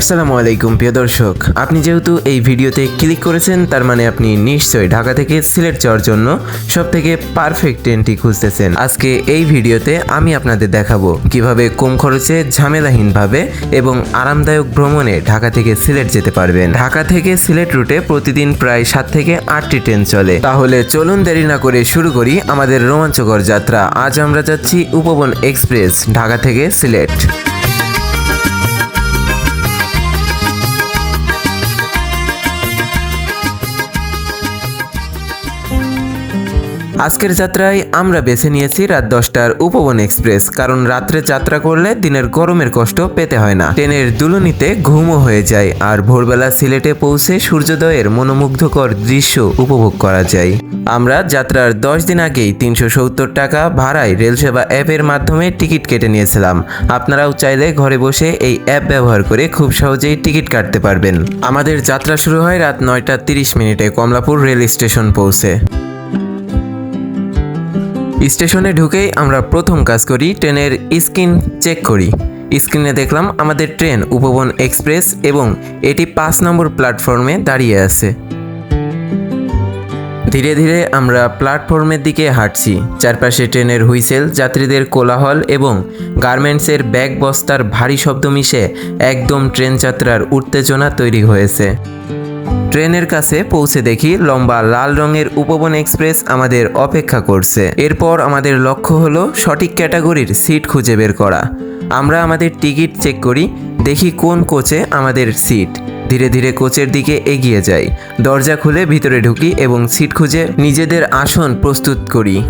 আসসালামু আলাইকুম, প্রিয় দর্শক। আপনি যেহেতু এই ভিডিওতে ক্লিক করেছেন, তার মানে আপনি নিশ্চয়ই ঢাকা থেকে সিলেট যাওয়ার জন্য সব থেকে পারফেক্ট ট্রেনটি খুঁজতেছেন। আজকে এই ভিডিওতে আমি আপনাদের দেখাবো কীভাবে কম খরচে ঝামেলাহীনভাবে এবং আরামদায়ক ভ্রমণে ঢাকা থেকে সিলেট যেতে পারবেন। ঢাকা থেকে সিলেট রুটে প্রতিদিন প্রায় সাত থেকে আটটি ট্রেন চলে। তাহলে চলুন দেরি না করে শুরু করি আমাদের রোমাঞ্চকর যাত্রা। আজ আমরা যাচ্ছি উপবন এক্সপ্রেস, ঢাকা থেকে সিলেট। আজকের যাত্রায় আমরা বেছে নিয়েছি রাত দশটার উপবন এক্সপ্রেস, কারণ রাত্রে যাত্রা করলে দিনের গরমের কষ্ট পেতে হয় না। ট্রেনের দুলুনিতে ঘুমও হয়ে যায় আর ভোরবেলা সিলেটে পৌঁছে সূর্যোদয়ের মনোমুগ্ধকর দৃশ্য উপভোগ করা যায়। আমরা যাত্রার দশ দিন আগেই তিনশো সত্তর টাকা ভাড়ায় রেলসেবা অ্যাপের মাধ্যমে টিকিট কেটে নিয়েছিলাম। আপনারাও চাইলে ঘরে বসে এই অ্যাপ ব্যবহার করে খুব সহজেই টিকিট কাটতে পারবেন। আমাদের যাত্রা শুরু হয় রাত নয়টা তিরিশ মিনিটে কমলাপুর রেল স্টেশন পৌঁছে। স্টেশনে ঢুকেই আমরা প্রথম কাজ করি ট্রেনের স্ক্রিন চেক করি। স্ক্রিনে দেখলাম আমাদের ট্রেন উপবন এক্সপ্রেস এবং এটি পাঁচ নম্বর প্ল্যাটফর্মে দাঁড়িয়ে আছে। ধীরে ধীরে আমরা প্ল্যাটফর্মের দিকে হাঁটছি। চারপাশে ট্রেনের হুইসেল, যাত্রীদের কোলাহল এবং গার্মেন্টসের ব্যাগ বস্তার ভারী শব্দ মিশে একদম ট্রেন যাত্রার উত্তেজনা তৈরি হয়েছে। ট্রেনের কাছে পৌঁছে দেখি লম্বা লাল রঙের উপবন এক্সপ্রেস আমাদের অপেক্ষা করছে। এরপর আমাদের লক্ষ্য হলো সঠিক ক্যাটাগরির সিট খুঁজে বের করা। আমরা আমাদের টিকিট চেক করি, দেখি কোন কোচে আমাদের সিট। ধীরে ধীরে কোচের দিকে এগিয়ে যাই। দরজা খুলে ভিতরে ঢুকি এবং সিট খুঁজে নিজেদের আসন প্রস্তুত করি।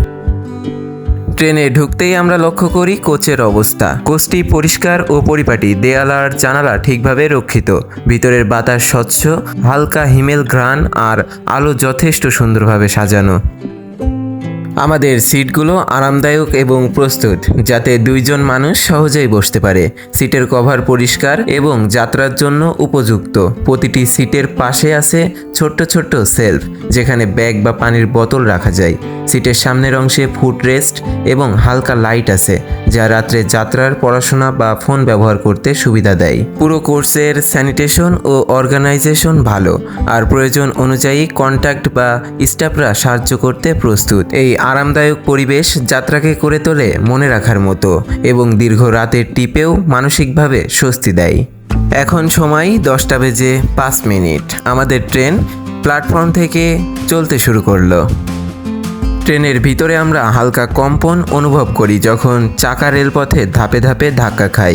ট্রেনে ঢুকতেই আমরা লক্ষ্য করি কোচের অবস্থা। কোচটি পরিষ্কার ও পরিপাটি, দেয়াল আর জানালা ঠিকভাবে রক্ষিত। ভিতরের বাতাস স্বচ্ছ, হালকা হিমেল ঘ্রাণ আর আলো যথেষ্ট সুন্দরভাবে সাজানো। আমাদের সিটগুলো আরামদায়ক এবং প্রস্তুত, যাতে দুইজন মানুষ সহজেই বসতে পারে। সিটের কভার পরিষ্কার এবং যাত্রার জন্য উপযুক্ত। প্রতিটি সিটের পাশে আছে ছোট্ট ছোট্ট সেলফ, যেখানে ব্যাগ বা পানির বোতল রাখা যায়। সিটের সামনের অংশে ফুট রেস্ট এবং হালকা লাইট আছে, যা রাত্রে যাত্রার পড়াশোনা বা ফোন ব্যবহার করতে সুবিধা দেয়। পুরো কোর্সের স্যানিটেশন ও অর্গানাইজেশন ভালো, আর প্রয়োজন অনুযায়ী কন্ট্যাক্ট বা স্টাফরা সাহায্য করতে প্রস্তুত। এই আরামদায়ক পরিবেশ যাত্রাকে করে তোলে মনে রাখার মতো এবং দীর্ঘ রাতের টিপেও মানসিকভাবে স্বস্তি দেয়। এখন সময় দশটা বেজে পাঁচ মিনিট। আমাদের ট্রেন প্ল্যাটফর্ম থেকে চলতে শুরু করল। ট্রেনের ভিতরে আমরা হালকা কম্পন অনুভব করি যখন চাকা রেলপথে ধাপে ধাপে ধাক্কা খাই।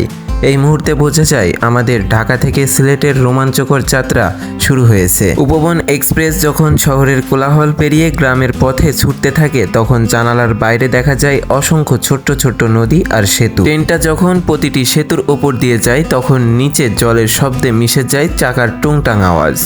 এই মুহূর্তে বোঝা যায় আমাদের ঢাকা থেকে সিলেটের রোমাঞ্চকর যাত্রা শুরু হয়েছে। উপবন এক্সপ্রেস যখন শহরের কোলাহল পেরিয়ে গ্রামের পথে ছুটতে থাকে, তখন জানালার বাইরে দেখা যায় অসংখ্য ছোট্ট ছোট্ট নদী আর সেতু। ট্রেনটা যখন প্রতিটি সেতুর ওপর দিয়ে যায়, তখন নিচে জলের শব্দে মিশে যায় চাকার টুংটাং আওয়াজ।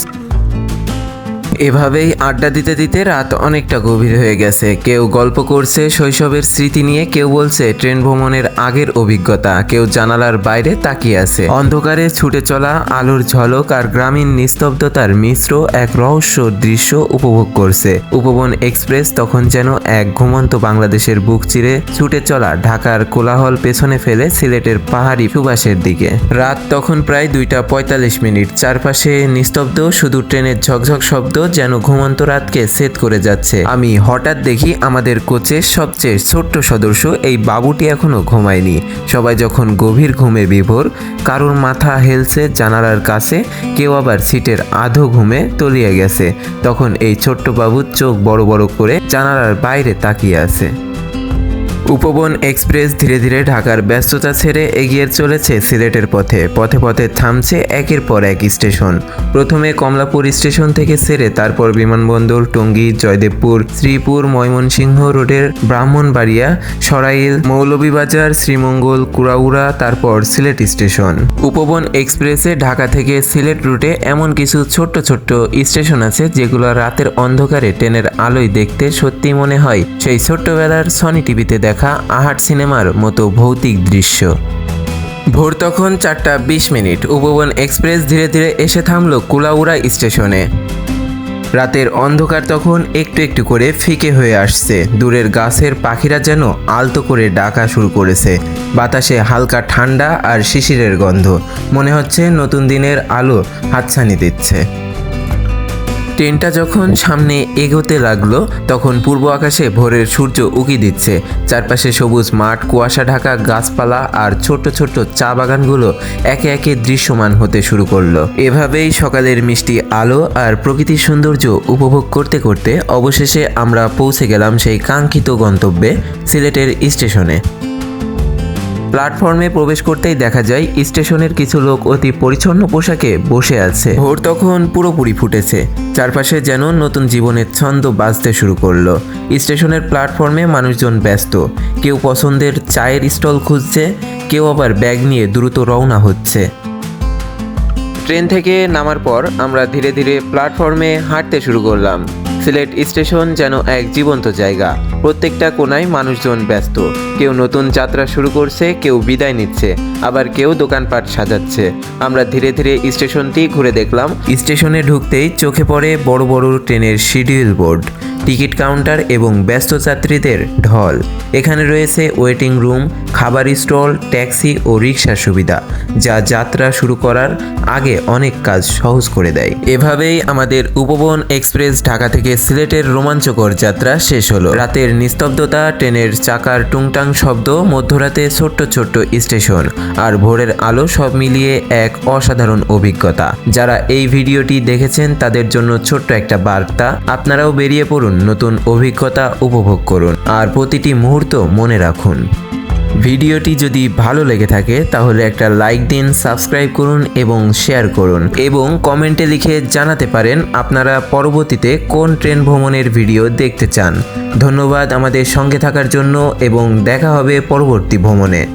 এভাবেই আড্ডা দিতে দিতে রাত অনেকটা গভীর হয়ে গেছে। কেউ গল্প করছে, শৈশবের স্মৃতি নিয়ে কেউ বলছে, ট্রেন ভ্রমণের আগের অভিজ্ঞতা। কেউ জানালার বাইরে তাকিয়ে আছে। অন্ধকারে ছুটে চলা আলোর ঝলক আর গ্রামীণ নিস্তব্ধতার মিশ্র এক রহস্য দৃশ্য উপভোগ করছে। উপবন এক্সপ্রেস তখন যেন এক ঘুমন্ত বাংলাদেশের বুক চিরে ছুটে চলা ঢাকার কোলাহল পেছনে ফেলে সিলেটের পাহাড়ি সুবাসের দিকে। রাত তখন প্রায় দুইটা পঁয়তাল্লিশ মিনিট। চারপাশে নিস্তব্ধ, শুধু ট্রেনের ঝকঝক শব্দ যেন ঘুমন্ত রাতকে সেট করে যাচ্ছে। আমি হঠাৎ দেখি আমাদের কোচের সবচেয়ে ছোট্ট সদস্য এই বাবুটি এখনও ঘুমায়নি। সবাই যখন গভীর ঘুমে বিভোর, কারোর মাথা হেলছে জানালার কাছে, কেউ আবার সিটের আধো ঘুমে তলিয়ে গেছে। তখন এই ছোট্ট বাবু চোখ বড় বড় করে জানালার বাইরে তাকিয়ে আছে। উপবন এক্সপ্রেস ধীরে ধীরে ঢাকার ব্যস্ততা ছেড়ে এগিয়ে চলেছে সিলেটের পথে। পথে পথে থামছে একের পর এক স্টেশন। প্রথমে কমলাপুর স্টেশন থেকে ছেড়ে তারপর বিমানবন্দর, টঙ্গী, জয়দেবপুর, শ্রীপুর, ময়মনসিংহ রোডের ব্রাহ্মণবাড়িয়া, সরাইল, মৌলভীবাজার, শ্রীমঙ্গল, কুড়াউড়া, তারপর সিলেট স্টেশন। উপবন এক্সপ্রেসে ঢাকা থেকে সিলেট রুটে এমন কিছু ছোট্ট ছোট্ট স্টেশন আছে যেগুলো রাতের অন্ধকারে ট্রেনের আলোয় দেখতে সত্যি মনে হয়। সেই ছোট্টবেলার সনি টিভিতে দেখা আহাট সিনেমার মতো ভৌতিক দৃশ্য। ভোর তখন চারটা বিশ মিনিট, উপবন এক্সপ্রেস ধীরে ধীরে এসে থামল কুলাউড়া স্টেশনে। রাতের অন্ধকার তখন একটু একটু করে ফিকে হয়ে আসছে। দূরের গাছের পাখিরা যেন আলতো করে ডাকা শুরু করেছে। বাতাসে হালকা ঠান্ডা আর শিশিরের গন্ধ। মনে হচ্ছে নতুন দিনের আলো হাতছানি দিচ্ছে। ট্রেনটা যখন সামনে এগোতে লাগল, তখন পূর্ব আকাশে ভোরের সূর্য উকি দিচ্ছে। চারপাশে সবুজ মাঠ, কুয়াশা ঢাকা, গাছপালা আর ছোট্ট ছোট্ট চা বাগানগুলো একে একে দৃশ্যমান হতে শুরু করল। এভাবেই সকালের মিষ্টি আলো আর প্রকৃতির সৌন্দর্য উপভোগ করতে করতে অবশেষে আমরা পৌঁছে গেলাম সেই কাঙ্ক্ষিত গন্তব্যে, সিলেটের স্টেশনে। প্ল্যাটফর্মে প্রবেশ করতেই দেখা যায়, স্টেশনের কিছু লোক অতি পরিচ্ছন্ন পোশাকে বসে আছে। ভোর তখন পুরোপুরি ফুটেছে। চারপাশে যেন নতুন জীবনের ছন্দ বাজতে শুরু করল। স্টেশনের প্ল্যাটফর্মে মানুষজন ব্যস্ত। কেউ পছন্দের চায়ের স্টল খুঁজছে, কেউ আবার ব্যাগ নিয়ে দ্রুত রওনা হচ্ছে। ট্রেন থেকে নামার পর আমরা ধীরে ধীরে প্ল্যাটফর্মে হাঁটতে শুরু করলাম। সিলেট স্টেশন যেন এক জীবন্ত জায়গা। প্রত্যেকটা কোনায় মানুষজন ব্যস্ত। কেউ নতুন যাত্রা শুরু করছে, কেউ বিদায় নিচ্ছে, আবার কেউ দোকানপাট সাজাচ্ছে। আমরা ধীরে ধীরে স্টেশনটি ঘুরে দেখলাম। স্টেশনে ঢুকতেই চোখে পড়ে বড় বড় ট্রেনের শিডিউল বোর্ড। টিকিট কাউন্টার এবং ব্যস্ত যাত্রীদের ঢল। এখানে রয়েছে ওয়েটিং রুম, খাবার স্টল, ট্যাক্সি ও রিক্সার সুবিধা, যা যাত্রা শুরু করার আগে অনেক কাজ সহজ করে দেয়। এভাবেই আমাদের উপবন এক্সপ্রেস ঢাকা থেকে সিলেটের রোমাঞ্চকর যাত্রা শেষ হলো। রাতের নিস্তব্ধতা, ট্রেনের চাকার টুংটাং শব্দ, মধ্যরাতে ছোট্ট ছোট্ট স্টেশন আর ভোরের আলো সব মিলিয়ে এক অসাধারণ অভিজ্ঞতা। যারা এই ভিডিওটি দেখেছেন তাদের জন্য ছোট্ট একটা বার্তা। আপনারাও বেরিয়ে পড়ুন নতুন অভিজ্ঞতা উপভোগ করুন। আর প্রতিটি মুহূর্ত মনে রাখুন। ভিডিওটি যদি ভালো লেগে থাকে, তাহলে একটা লাইক দিন, সাবস্ক্রাইব করুন এবং শেয়ার করুন। এবং কমেন্টে লিখে জানাতে পারেন, আপনারা পরবর্তীতে কোন ট্রেন ভ্রমণের ভিডিও দেখতে চান। ধন্যবাদ আমাদের সঙ্গে থাকার জন্য এবং দেখা হবে পরবর্তী ভ্রমণে।